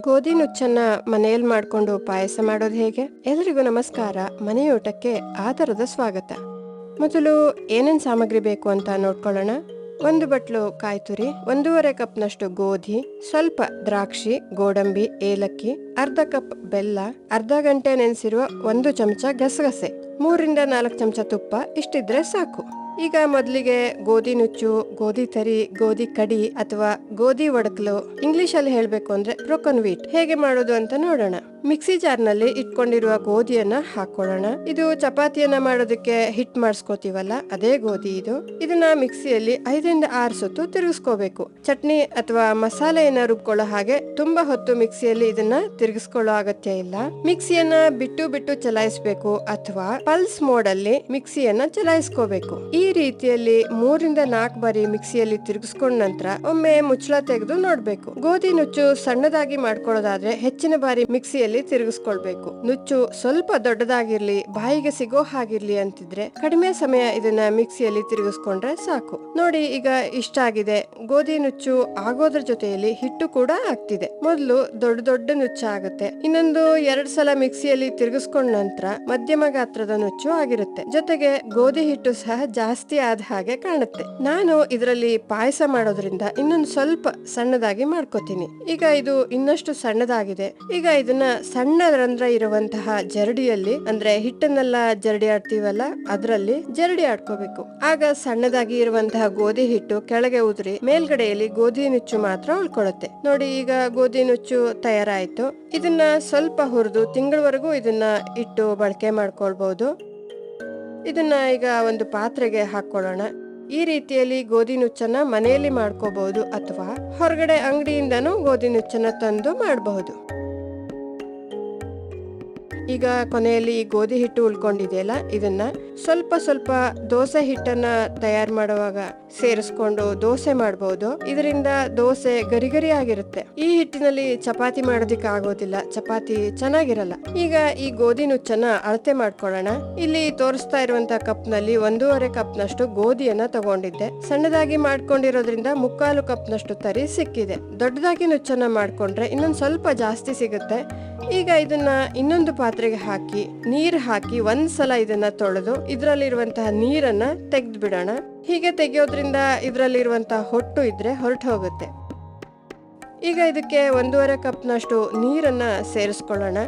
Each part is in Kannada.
ಗೋಧಿ ನುಚ್ಚನ್ನ ಮನೆಯಲ್ಲಿ ಮಾಡಿಕೊಂಡು ಪಾಯಸ ಮಾಡೋದು ಹೇಗೆ? ಎಲ್ರಿಗೂ ನಮಸ್ಕಾರ. ಮನೆಯೂಟಕ್ಕೆ ಆಧಾರದ ಸ್ವಾಗತ. ಮೊದಲು ಏನೇನು ಸಾಮಗ್ರಿ ಬೇಕು ಅಂತ ನೋಡ್ಕೊಳ್ಳೋಣ. ಒಂದು ಬಟ್ಲು ಕಾಯಿ ತುರಿ ಒಂದೂವರೆ ಕಪ್ನಷ್ಟು ಗೋಧಿ, ಸ್ವಲ್ಪ ದ್ರಾಕ್ಷಿ, ಗೋಡಂಬಿ, ಏಲಕ್ಕಿ, ಅರ್ಧ ಕಪ್ ಬೆಲ್ಲ, ಅರ್ಧ ಗಂಟೆ ನೆನೆಸಿರುವ ಒಂದು ಚಮಚ ಗಸಗಸೆ, ಮೂರಿಂದ ನಾಲ್ಕು ಚಮಚ ತುಪ್ಪ, ಇಷ್ಟಿದ್ರೆ ಸಾಕು. ಈಗ ಮೊದಲಿಗೆ ಗೋಧಿ ನುಚ್ಚು, ಗೋಧಿ ತರಿ, ಗೋಧಿ ಕಡಿ ಅಥವಾ ಗೋಧಿ ಒಡಕಲು ಇಂಗ್ಲಿಷ್ ಅಲ್ಲಿ ಹೇಳಬೇಕು ಅಂದ್ರೆ ಬ್ರೋಕನ್ ವೀಟ್ ಹೇಗೆ ಮಾಡೋದು ಅಂತ ನೋಡೋಣ. ಮಿಕ್ಸಿ ಜಾರ್ನಲ್ಲಿ ಇಟ್ಕೊಂಡಿರುವ ಗೋಧಿಯನ್ನ ಹಾಕೊಳ್ಳೋಣ. ಇದು ಚಪಾತಿಯನ್ನ ಮಾಡೋದಕ್ಕೆ ಹಿಟ್ ಮಾಡಿಸ್ಕೋತೀವಲ್ಲ, ಅದೇ ಗೋಧಿ ಇದು. ಇದನ್ನ ಮಿಕ್ಸಿಯಲ್ಲಿ ಐದರಿಂದ ಆರು ಸುತ್ತು ತಿರುಗಿಸ್ಕೋಬೇಕು. ಚಟ್ನಿ ಅಥವಾ ಮಸಾಲೆಯನ್ನ ರುಬ್ಕೊಳ್ಳೋ ಹಾಗೆ ತುಂಬಾ ಹೊತ್ತು ಮಿಕ್ಸಿಯಲ್ಲಿ ಇದನ್ನ ತಿರುಗಿಸ್ಕೊಳ್ಳೋ ಅಗತ್ಯ ಇಲ್ಲ. ಮಿಕ್ಸಿಯನ್ನ ಬಿಟ್ಟು ಬಿಟ್ಟು ಚಲಾಯಿಸಬೇಕು ಅಥವಾ ಪಲ್ಸ್ ಮೋಡ್ ಅಲ್ಲಿ ಮಿಕ್ಸಿಯನ್ನ ಚಲಾಯಿಸ್ಕೋಬೇಕು. ಈ ರೀತಿಯಲ್ಲಿ ಮೂರಿಂದ ನಾಲ್ಕು ಬಾರಿ ಮಿಕ್ಸಿಯಲ್ಲಿ ತಿರುಗಿಸ್ಕೊಂಡ ನಂತರ ಒಮ್ಮೆ ಮುಚ್ಚಳ ತೆಗೆದು ನೋಡ್ಬೇಕು. ಗೋಧಿ ನುಚ್ಚು ಸಣ್ಣದಾಗಿ ಮಾಡ್ಕೊಳ್ಳೋದಾದ್ರೆ ಹೆಚ್ಚಿನ ಬಾರಿ ಮಿಕ್ಸಿಯಲ್ಲಿ ತಿರುಗಿಸ್ಕೊಳ್ಬೇಕು. ನುಚ್ಚು ಸ್ವಲ್ಪ ದೊಡ್ಡದಾಗಿರ್ಲಿ, ಬಾಯಿಗೆ ಸಿಗೋ ಹಾಗಿರ್ಲಿ ಅಂತಿದ್ರೆ ಕಡಿಮೆ ಸಮಯ ಇದನ್ನ ಮಿಕ್ಸಿಯಲ್ಲಿ ತಿರುಗಿಸ್ಕೊಂಡ್ರೆ ಸಾಕು. ನೋಡಿ, ಈಗ ಇಷ್ಟ ಆಗಿದೆ. ಗೋಧಿ ನುಚ್ಚು ಆಗೋದ್ರ ಜೊತೆಯಲ್ಲಿ ಹಿಟ್ಟು ಕೂಡ ಆಗ್ತಿದೆ. ಮೊದಲು ದೊಡ್ಡ ದೊಡ್ಡ ನುಚ್ಚ ಆಗುತ್ತೆ. ಇನ್ನೊಂದು ಎರಡ್ ಸಲ ಮಿಕ್ಸಿಯಲ್ಲಿ ತಿರುಗಿಸ್ಕೊಂಡ ನಂತರ ಮಧ್ಯಮ ಗಾತ್ರದ ನುಚ್ಚು ಆಗಿರುತ್ತೆ. ಜೊತೆಗೆ ಗೋಧಿ ಹಿಟ್ಟು ಸಹ ಜಾಸ್ತಿ ಆದ ಹಾಗೆ ಕಾಣುತ್ತೆ. ನಾನು ಇದರಲ್ಲಿ ಪಾಯಸ ಮಾಡೋದ್ರಿಂದ ಇನ್ನೊಂದು ಸ್ವಲ್ಪ ಸಣ್ಣದಾಗಿ ಮಾಡ್ಕೋತೀನಿ. ಈಗ ಇದು ಇನ್ನಷ್ಟು ಸಣ್ಣದಾಗಿದೆ. ಈಗ ಇದನ್ನ ಸಣ್ಣ ರಂಧ್ರ ಇರುವಂತಹ ಜರಡಿಯಲ್ಲಿ, ಅಂದ್ರೆ ಹಿಟ್ಟನ್ನೆಲ್ಲ ಜರಡಿ ಆಡ್ತೀವಲ್ಲ, ಅದರಲ್ಲಿ ಜರಡಿ ಆಡ್ಕೋಬೇಕು. ಆಗ ಸಣ್ಣದಾಗಿ ಇರುವಂತಹ ಗೋಧಿ ಹಿಟ್ಟು ಕೆಳಗೆ ಉದುರಿ ಮೇಲ್ಗಡೆಯಲ್ಲಿ ಗೋಧಿ ನುಚ್ಚು ಮಾತ್ರ ಉಳ್ಕೊಳ್ಳುತ್ತೆ. ನೋಡಿ, ಈಗ ಗೋಧಿ ನುಚ್ಚು ತಯಾರಾಯ್ತು. ಇದನ್ನ ಸ್ವಲ್ಪ ಹುರಿದು ತಿಂಗಳವರೆಗೂ ಇದನ್ನ ಇಟ್ಟು ಬಳಕೆ ಮಾಡ್ಕೊಳ್ಬಹುದು ಇದನ್ನ ಈಗ ಒಂದು ಪಾತ್ರೆಗೆ ಹಾಕೊಳ್ಳೋಣ ಈ ರೀತಿಯಲ್ಲಿ ಗೋಧಿ ನುಚ್ಚನ್ನ ಮನೆಯಲ್ಲಿ ಮಾಡ್ಕೋಬಹುದು ಅಥವಾ ಹೊರಗಡೆ ಅಂಗಡಿಯಿಂದನೂ ಗೋಧಿ ನುಚ್ಚನ್ನ ತಂದು ಮಾಡಬಹುದು. ಈಗ ಕೊನೆಯಲ್ಲಿ ಈ ಗೋಧಿ ಹಿಟ್ಟು ಉಳ್ಕೊಂಡಿದೆಯಲ್ಲ ಇದನ್ನ ಸ್ವಲ್ಪ ಸ್ವಲ್ಪ ದೋಸೆ ಹಿಟ್ಟನ್ನ ತಯಾರು ಮಾಡುವಾಗ ಸೇರಿಸ್ಕೊಂಡು ದೋಸೆ ಮಾಡಬಹುದು ಇದರಿಂದ ದೋಸೆ ಗರಿ ಗರಿ ಆಗಿರುತ್ತೆ. ಈ ಹಿಟ್ಟಿನಲ್ಲಿ ಚಪಾತಿ ಮಾಡೋದಿಕ್ಕೆ ಆಗೋದಿಲ್ಲ. ಚಪಾತಿ ಚೆನ್ನಾಗಿರಲ್ಲ. ಈಗ ಈ ಗೋಧಿ ನುಚ್ಚನ್ನ ಅಳತೆ ಮಾಡ್ಕೊಳ್ಳೋಣ. ಇಲ್ಲಿ ತೋರಿಸ್ತಾ ಇರುವಂತ ಕಪ್ನಲ್ಲಿ ಒಂದೂವರೆ ಕಪ್ ನಷ್ಟು ಗೋಧಿಯನ್ನ ತಗೊಂಡಿದ್ದೆ. ಸಣ್ಣದಾಗಿ ಮಾಡ್ಕೊಂಡಿರೋದ್ರಿಂದ ಮುಕ್ಕಾಲು ಕಪ್ ನಷ್ಟು ತರಿ ಸಿಕ್ಕಿದೆ. ದೊಡ್ಡದಾಗಿ ನುಚ್ಚನ್ನ ಮಾಡ್ಕೊಂಡ್ರೆ ಇನ್ನೊಂದು ಸ್ವಲ್ಪ ಜಾಸ್ತಿ ಸಿಗುತ್ತೆ. ಈಗ ಇದನ್ನ ಇನ್ನೊಂದು ಪಾತ್ರೆಗೆ ಹಾಕಿ, ನೀರು ಹಾಕಿ ಒಂದ್ಸಲ ಇದನ್ನ ತೊಳೆದು ಇದ್ರಲ್ಲಿರುವಂತಹ ನೀರನ್ನ ತೆಗೆದು ಬಿಡೋಣ ಹೀಗೆ ತೆಗೆಯೋದ್ರಿಂದ ಇದ್ರಲ್ಲಿರುವಂತಹ ಹೊಟ್ಟು ಇದ್ರೆ ಹೊರಟು ಹೋಗುತ್ತೆ. ಈಗ ಇದಕ್ಕೆ ಒಂದೂವರೆ ಕಪ್ನಷ್ಟು ನೀರನ್ನ ಸೇರಿಸ್ಕೊಳ್ಳೋಣ.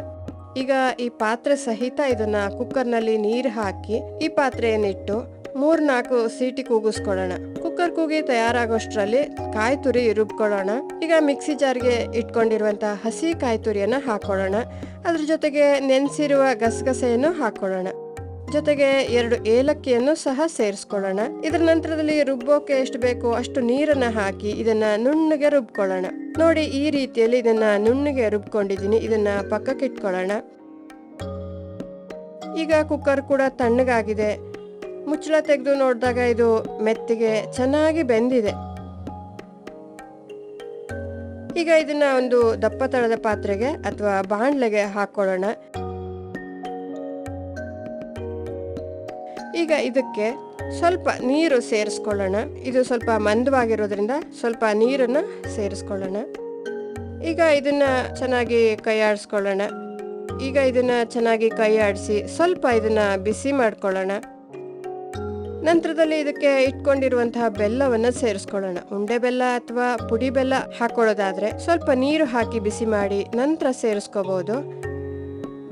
ಈಗ ಈ ಪಾತ್ರೆ ಸಹಿತ ಇದನ್ನ ಕುಕ್ಕರ್ನಲ್ಲಿ ನೀರು ಹಾಕಿ ಈ ಪಾತ್ರೆಯನ್ನಿಟ್ಟು ಮೂರ್ ನಾಲ್ಕು ಸೀಟಿ ಕೂಗಿಸ್ಕೊಳ್ಳೋಣ. ಕುಕ್ಕರ್ ಕೂಗಿ ತಯಾರಾಗೋಷ್ಟರಲ್ಲಿ ಕಾಯಿ ತುರಿ ರುಬ್ಕೊಳ್ಳೋಣ. ಈಗ ಮಿಕ್ಸಿ ಜಾರ್ಗೆ ಇಟ್ಕೊಂಡಿರುವಂತಹ ಹಸಿ ಕಾಯಿ ತುರಿಯನ್ನ ಹಾಕೊಳ್ಳೋಣ. ಅದ್ರ ಜೊತೆಗೆ ನೆನೆಸಿರುವ ಗಸಗಸೆಯನ್ನು ಹಾಕೊಳ್ಳೋಣ. ಜೊತೆಗೆ ಎರಡು ಏಲಕ್ಕಿಯನ್ನು ಸಹ ಸೇರಿಸ್ಕೊಳ್ಳೋಣ. ಇದರ ನಂತರದಲ್ಲಿ ರುಬ್ಬೋಕೆ ಎಷ್ಟು ಬೇಕೋ ಅಷ್ಟು ನೀರನ್ನ ಹಾಕಿ ಇದನ್ನ ನುಣ್ಣಗೆ ರುಬ್ಕೊಳ್ಳೋಣ. ನೋಡಿ, ಈ ರೀತಿಯಲ್ಲಿ ಇದನ್ನ ನುಣ್ಣಗೆ ರುಬ್ಕೊಂಡಿದ್ದೀನಿ. ಇದನ್ನ ಪಕ್ಕಕ್ಕೆ ಇಟ್ಕೊಳ್ಳೋಣ. ಈಗ ಕುಕ್ಕರ್ ಕೂಡ ತಣ್ಣಗಾಗಿದೆ. ಮುಚ್ಚಳ ತೆಗೆದು ನೋಡಿದಾಗ ಇದು ಮೆತ್ತಿಗೆ ಚೆನ್ನಾಗಿ ಬೆಂದಿದೆ. ಈಗ ಇದನ್ನ ಒಂದು ದಪ್ಪ ತಳದ ಪಾತ್ರೆಗೆ ಅಥವಾ ಬಾಣ್ಲೆಗೆ ಹಾಕೊಳ್ಳೋಣ ಈಗ ಇದಕ್ಕೆ ಸ್ವಲ್ಪ ನೀರು ಸೇರಿಸ್ಕೊಳ್ಳೋಣ. ಇದು ಸ್ವಲ್ಪ ಮಂದವಾಗಿರೋದ್ರಿಂದ ಸ್ವಲ್ಪ ನೀರನ್ನು ಸೇರಿಸ್ಕೊಳ್ಳೋಣ. ಈಗ ಇದನ್ನ ಚೆನ್ನಾಗಿ ಕೈ ಆಡಿಸ್ಕೊಳ್ಳೋಣ ಈಗ ಇದನ್ನ ಚೆನ್ನಾಗಿ ಕೈಯಾಡಿಸಿ ಸ್ವಲ್ಪ ಇದನ್ನ ಬಿಸಿ ಮಾಡ್ಕೊಳ್ಳೋಣ. ನಂತರದಲ್ಲಿ ಇದಕ್ಕೆ ಇಟ್ಕೊಂಡಿರುವಂತಹ ಬೆಲ್ಲವನ್ನ ಸೇರಿಸ್ಕೊಳ್ಳೋಣ. ಉಂಡೆ ಬೆಲ್ಲ ಅಥವಾ ಪುಡಿ ಬೆಲ್ಲ ಹಾಕೊಳ್ಳೋದಾದ್ರೆ ಸ್ವಲ್ಪ ನೀರು ಹಾಕಿ ಬಿಸಿ ಮಾಡಿ ನಂತರ ಸೇರಿಸ್ಕೋಬಹುದು.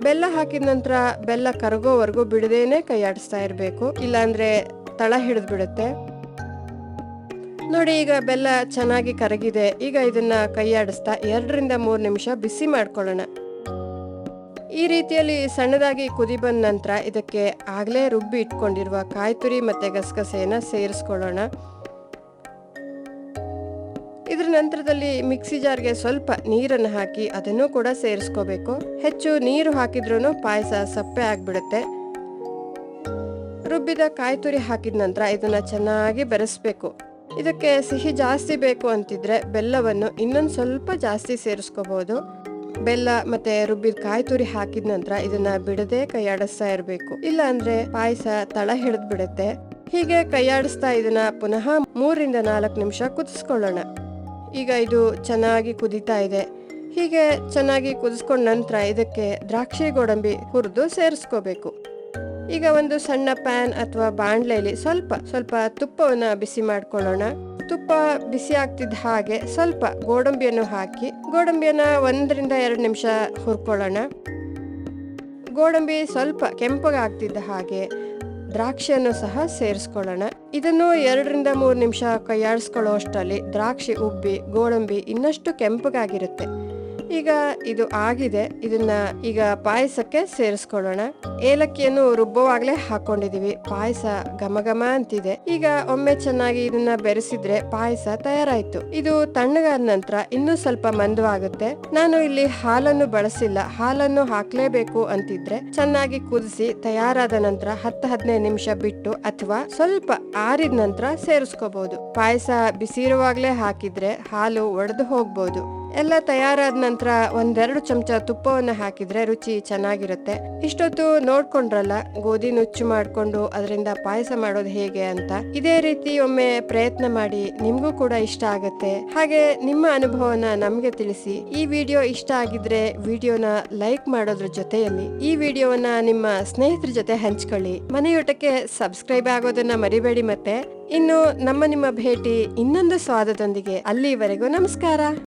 ಬೆಲ್ಲ ಹಾಕಿದ ನಂತರ ಬೆಲ್ಲ ಕರಗೋವರೆಗೂ ಬಿಡದೇನೆ ಕೈ ಆಡಿಸ್ತಾ ಇರಬೇಕು. ಇಲ್ಲಾಂದ್ರೆ ತಳ ಹಿಡಿದು ಬಿಡುತ್ತೆ ನೋಡಿ, ಈಗ ಬೆಲ್ಲ ಚೆನ್ನಾಗಿ ಕರಗಿದೆ. ಈಗ ಇದನ್ನ ಕೈ ಆಡಿಸ್ತಾ ಎರಡರಿಂದ ಮೂರು ನಿಮಿಷ ಬಿಸಿ ಮಾಡ್ಕೊಳ್ಳೋಣ. ಈ ರೀತಿಯಲ್ಲಿ ಸಣ್ಣದಾಗಿ ಕುದಿ ಬಂದ ನಂತರ ಇದಕ್ಕೆ ಆಗಲೇ ರುಬ್ಬಿ ಇಟ್ಕೊಂಡಿರುವ ಕಾಯಿ ಮತ್ತು ಮತ್ತೆ ಗಸಗಸೆಯನ್ನ ಸೇರಿಸ್ಕೊಳ್ಳೋಣ. ಇದ್ರ ನಂತರದಲ್ಲಿ ಮಿಕ್ಸಿ ಜಾರ್ಗೆ ಸ್ವಲ್ಪ ನೀರನ್ನು ಹಾಕಿ ಅದನ್ನು ಕೂಡ ಸೇರಿಸ್ಕೋಬೇಕು. ಹೆಚ್ಚು ನೀರು ಹಾಕಿದ್ರೂ ಪಾಯಸ ಸಪ್ಪೆ ಆಗಿಬಿಡುತ್ತೆ. ರುಬ್ಬಿದ ಕಾಯಿ ತುರಿ ಹಾಕಿದ ನಂತರ ಇದನ್ನು ಚೆನ್ನಾಗಿ ಬೆರೆಸ್ಬೇಕು. ಇದಕ್ಕೆ ಸಿಹಿ ಜಾಸ್ತಿ ಬೇಕು ಅಂತಿದ್ರೆ ಬೆಲ್ಲವನ್ನು ಇನ್ನೊಂದು ಸ್ವಲ್ಪ ಜಾಸ್ತಿ ಸೇರಿಸ್ಕೋಬಹುದು ಬೆಲ್ಲ ಮತ್ತೆ ರುಬ್ಬಿದ ಕಾಯಿ ತುರಿ ಹಾಕಿದ ನಂತರ ಇದನ್ನ ಬಿಡದೆ ಕೈಯಾಡಿಸ್ತಾ ಇರಬೇಕು. ಇಲ್ಲ ಅಂದ್ರೆ ಪಾಯಸ ತಳ ಹಿಡಿದ್ ಬಿಡುತ್ತೆ ಹೀಗೆ ಕೈಯಾಡಿಸ್ತಾ ಇದನ್ನ ಪುನಃ ಮೂರರಿಂದ ನಾಲ್ಕು ನಿಮಿಷ ಕುದಿಸ್ಕೊಳ್ಳೋಣ. ಈಗ ಇದು ಚೆನ್ನಾಗಿ ಕುದೀತಾ ಇದೆ. ಹೀಗೆ ಚೆನ್ನಾಗಿ ಕುದಿಸ್ಕೊಂಡ ನಂತರ ಇದಕ್ಕೆ ದ್ರಾಕ್ಷಿ ಗೋಡಂಬಿ ಹುರಿದು ಸೇರಿಸ್ಕೋಬೇಕು. ಈಗ ಒಂದು ಸಣ್ಣ ಪ್ಯಾನ್ ಅಥವಾ ಬಾಣಲೆಯಲ್ಲಿ ಸ್ವಲ್ಪ ಸ್ವಲ್ಪ ತುಪ್ಪವನ್ನ ಬಿಸಿ ಮಾಡ್ಕೊಳ್ಳೋಣ. ತುಪ್ಪ ಬಿಸಿ ಆಗ್ತಿದ್ದ ಹಾಗೆ ಸ್ವಲ್ಪ ಗೋಡಂಬಿಯನ್ನು ಹಾಕಿ ಗೋಡಂಬಿಯನ್ನ ಒಂದರಿಂದ ಎರಡು ನಿಮಿಷ ಹುರ್ಕೊಳ್ಳೋಣ. ಗೋಡಂಬಿ ಸ್ವಲ್ಪ ಕೆಂಪಗಾಗ್ತಿದ್ದ ಹಾಗೆ ದ್ರಾಕ್ಷಿಯನ್ನು ಸಹ ಸೇರಿಸ್ಕೊಳ್ಳೋಣ. ಇದನ್ನು ಎರಡರಿಂದ ಮೂರು ನಿಮಿಷ ಕೈಯಾಡಿಸ್ಕೊಳ್ಳೋ ಅಷ್ಟರಲ್ಲಿ ದ್ರಾಕ್ಷಿ ಉಬ್ಬಿ ಗೋಡಂಬಿ ಇನ್ನಷ್ಟು ಕೆಂಪಗಾಗಿರುತ್ತೆ. ಈಗ ಇದು ಆಗಿದೆ. ಇದನ್ನ ಈಗ ಪಾಯಸಕ್ಕೆ ಸೇರಿಸ್ಕೊಳ್ಳೋಣ. ಏಲಕ್ಕಿಯನ್ನು ರುಬ್ಬವಾಗ್ಲೇ ಹಾಕೊಂಡಿದೀವಿ. ಪಾಯಸ ಘಮ ಘಮ ಅಂತಿದೆ. ಈಗ ಒಮ್ಮೆ ಚೆನ್ನಾಗಿ ಇದನ್ನ ಬೆರೆಸಿದ್ರೆ ಪಾಯಸ ತಯಾರಾಯ್ತು. ಇದು ತಣ್ಣಗಾದ ನಂತರ ಇನ್ನೂ ಸ್ವಲ್ಪ ಮಂದವಾಗುತ್ತೆ. ನಾನು ಇಲ್ಲಿ ಹಾಲನ್ನು ಬಳಸಿಲ್ಲ. ಹಾಲನ್ನು ಹಾಕ್ಲೇಬೇಕು ಅಂತಿದ್ರೆ ಚೆನ್ನಾಗಿ ಕುದಿಸಿ ತಯಾರಾದ ನಂತರ ಹತ್ತು ಹದಿನೈದು ನಿಮಿಷ ಬಿಟ್ಟು ಅಥವಾ ಸ್ವಲ್ಪ ಆರಿದ ನಂತರ ಸೇರಿಸ್ಕೋಬಹುದು ಪಾಯಸ ಬಿಸಿ ಇರುವಾಗ್ಲೇ ಹಾಕಿದ್ರೆ ಹಾಲು ಒಡೆದು ಹೋಗ್ಬೋದು. ಎಲ್ಲ ತಯಾರಾದ ನಂತರ ಒಂದೆರಡು ಚಮಚ ತುಪ್ಪವನ್ನು ಹಾಕಿದ್ರೆ ರುಚಿ ಚೆನ್ನಾಗಿರುತ್ತೆ. ಇಷ್ಟೊತ್ತು ನೋಡ್ಕೊಂಡ್ರಲ್ಲ, ಗೋಧಿ ನುಚ್ಚು ಮಾಡಿಕೊಂಡು ಅದರಿಂದ ಪಾಯಸ ಮಾಡೋದು ಹೇಗೆ ಅಂತ. ಇದೇ ರೀತಿ ಒಮ್ಮೆ ಪ್ರಯತ್ನ ಮಾಡಿ ನಿಮಗೂ ಕೂಡ ಇಷ್ಟ ಆಗುತ್ತೆ. ಹಾಗೆ ನಿಮ್ಮ ಅನುಭವನ ನಮಗೆ ತಿಳಿಸಿ. ಈ ವಿಡಿಯೋ ಇಷ್ಟ ಆಗಿದ್ರೆ ವಿಡಿಯೋನ ಲೈಕ್ ಮಾಡೋದ್ರ ಜೊತೆಯಲ್ಲಿ ಈ ವಿಡಿಯೋವನ್ನ ನಿಮ್ಮ ಸ್ನೇಹಿತರ ಜೊತೆ ಹಂಚ್ಕೊಳ್ಳಿ. ಮನೆಯೂಟಕ್ಕೆ ಸಬ್ಸ್ಕ್ರೈಬ್ ಆಗೋದನ್ನ ಮರಿಬೇಡಿ ಮತ್ತೆ. ಇನ್ನು ನಮ್ಮ ನಿಮ್ಮ ಭೇಟಿ ಇನ್ನೊಂದು ಸ್ವಾದದೊಂದಿಗೆ ಅಲ್ಲಿವರೆಗೂ ನಮಸ್ಕಾರ.